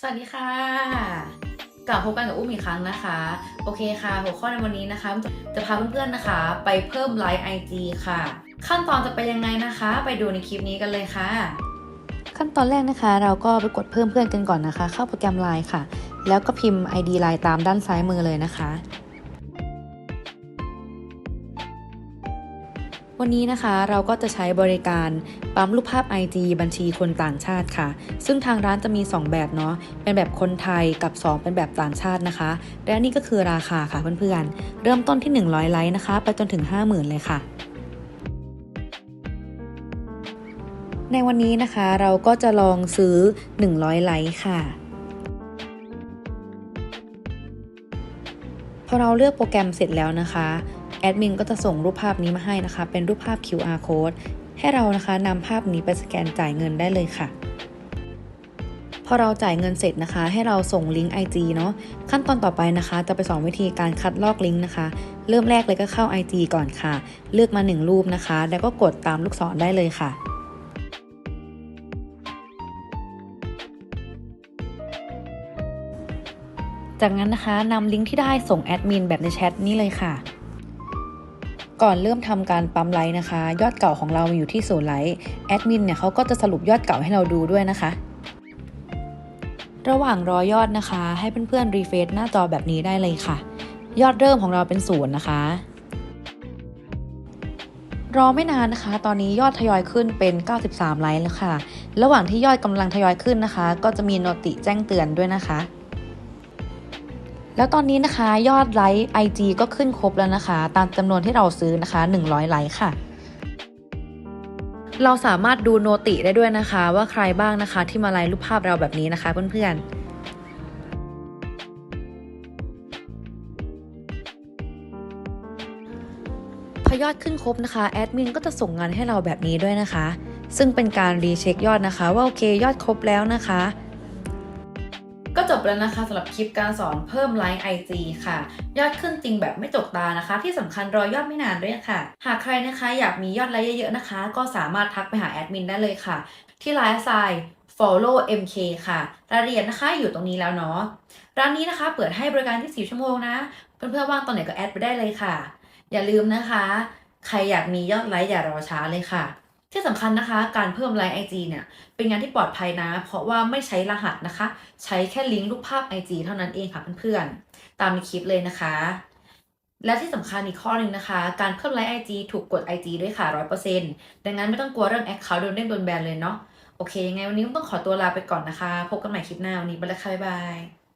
สวัสดีค่ะกลับพบกันกับอุ้มอีกครั้งนะคะ โอเคค่ะ หัวข้อในวันนี้นะคะ จะพาเพื่อนๆนะคะ ไปเพิ่มไลค์ไอจีค่ะ ขั้นตอนจะไปยังไงนะคะ ไปดูในคลิปนี้กันเลยค่ะ ขั้นตอนแรกนะคะ เราก็ไปกดเพิ่มเพื่อนกันก่อนนะคะ เข้าโปรแกรมไลน์ค่ะ แล้วก็พิมพ์ ID ไลน์ตามด้านซ้ายมือเลยนะคะ วันนี้นะคะเราก็จะใช้บริการปั๊มรูปภาพ IG บัญชีคนต่างชาติค่ะ ซึ่งทางร้านจะมี 2 แบบเนาะเป็นแบบคนไทยกับ 2 เป็นแบบต่างชาตินะคะ และนี่ก็คือราคาค่ะเพื่อนๆ เริ่มต้นที่ 100 ไลค์นะคะ ไปจนถึง 50,000 เลยค่ะ ในวันนี้นะคะเราก็จะลองซื้อ 100 ไลค์ค่ะ เราเลือกโปรแกรมเสร็จแล้วนะคะแอดมินก็จะส่งรูปภาพนี้มาให้นะคะ เป็นรูปภาพ QR code ให้เรานะคะนำภาพนี้ไปสแกนจ่ายเงินได้เลยค่ะ พอเราจ่ายเงินเสร็จนะคะ ให้เราส่งลิงก์ IG เนาะขั้นตอนต่อไปนะคะ จะไปสอนวิธีการคัดลอกลิงก์นะคะ เริ่มแรกเลยก็เข้า IG ก่อนค่ะ เลือกมา 1 รูปนะคะ แล้วก็กดตามลูกศรได้เลยค่ะ จากนั้นนะคะนำลิงก์ที่ได้ส่งแอดมินแบบในแชทนี้เลยค่ะ ก่อนเริ่มทำการปั๊มไลค์นะคะ ยอดเก่าของเรามีอยู่ที่ศูนย์ไลค์แอดมินเนี่ยเขาก็จะสรุปยอดเก่าให้เราดูด้วยนะคะ ระหว่างรอยอดนะคะ ให้เพื่อนๆรีเฟซหน้าจอแบบนี้ได้เลยค่ะ ยอดเริ่มของเราเป็นศูนย์นะคะรอไม่นานนะคะ ตอนนี้ยอดทยอยขึ้นเป็น 93 ไลค์แล้วค่ะ ระหว่างที่ยอดกำลังทยอยขึ้นนะคะ ก็จะมีโนติแจ้งเตือนด้วยนะคะ แล้วตอนนี้นะคะยอดไลค์ IG ก็ขึ้นครบแล้วนะคะ ตามจำนวนที่เราซื้อนะคะ 100 ไลค์ค่ะ เราสามารถดูโนติได้ด้วยนะคะ ว่าใครบ้างนะคะ ที่มาไลค์รูปภาพเราแบบนี้นะคะเพื่อนๆพอยอดขึ้นครบนะคะแอดมินก็จะส่งงานให้เราแบบนี้ด้วยนะคะ ซึ่งเป็นการรีเช็คยอดนะคะ ว่าโอเคยอดครบแล้วนะคะ ก็จบแล้วนะคะสำหรับคลิปการสอนเพิ่มไลค์ IG ค่ะ ยอดขึ้นจริงแบบไม่จกตานะคะ ที่สำคัญรอยอดไม่นานด้วยค่ะ หากใครนะคะอยากมียอดไลค์เยอะๆนะคะ ก็สามารถทักไปหาแอดมินได้เลยค่ะ ที่ไลน์ไซ follow mk ค่ะ รายละเอียดนะคะอยู่ตรงนี้แล้วเนาะร้านนี้นะคะเปิดให้บริการที่ 4 ชั่วโมงนะเพื่อนๆว่างตอนไหนก็แอดไปได้เลยค่ะ อย่าลืมนะคะ ใครอยากมียอดไลค์อย่ารอช้าเลยค่ะ ที่สำคัญนะคะ การเพิ่มไลค์ IG เนี่ย เป็นงานที่ปลอดภัยนะ เพราะว่าไม่ใช้รหัสนะคะ ใช้แค่ลิงก์รูปภาพ IG เท่านั้นเองค่ะเพื่อนๆ ตามในคลิปเลยนะคะ และที่สำคัญอีกข้อหนึ่งนะคะ การเพิ่มไลค์ IG ถูกกด IG ด้วยค่ะ100%ดังนั้นไม่ต้องกลัวเรื่องแอคเคาท์โดนเด้งโดนแบนเลยเนาะ โอเคยังไงวันนี้ต้องขอตัวลาไปก่อนนะคะ พบกันใหม่คลิปหน้าวันนี้ไปแล้วค่ะบ๊ายบาย